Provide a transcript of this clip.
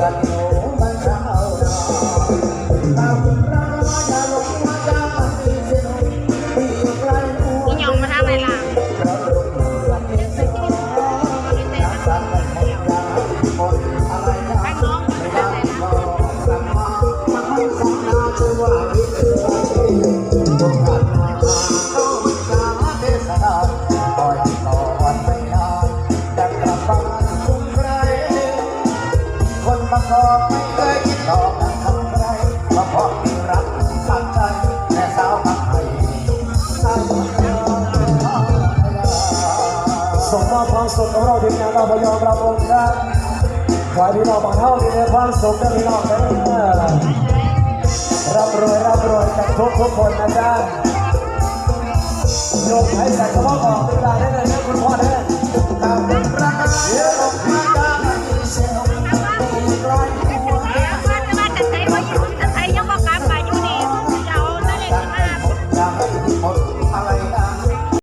วันโนมันเา คนบางกอไม่เคยคิดหลอกทำไรมาเพราะมีรักขัดใจแต่สาวบางไทยสาวบางไทยส่งมอบความสุขของเราทีมงานเราพยอมรับองค์ครับขอให้พี่น้องบางเท่ามีความสุขนพี่น้องนะร่ำรวยร่ำรวยกันทุกทุกคนนะจ๊ะยมให้ใส่กระเพาะออกเวลาได้เลยนะคุณพ่อเด้อถ้าเป็นรัก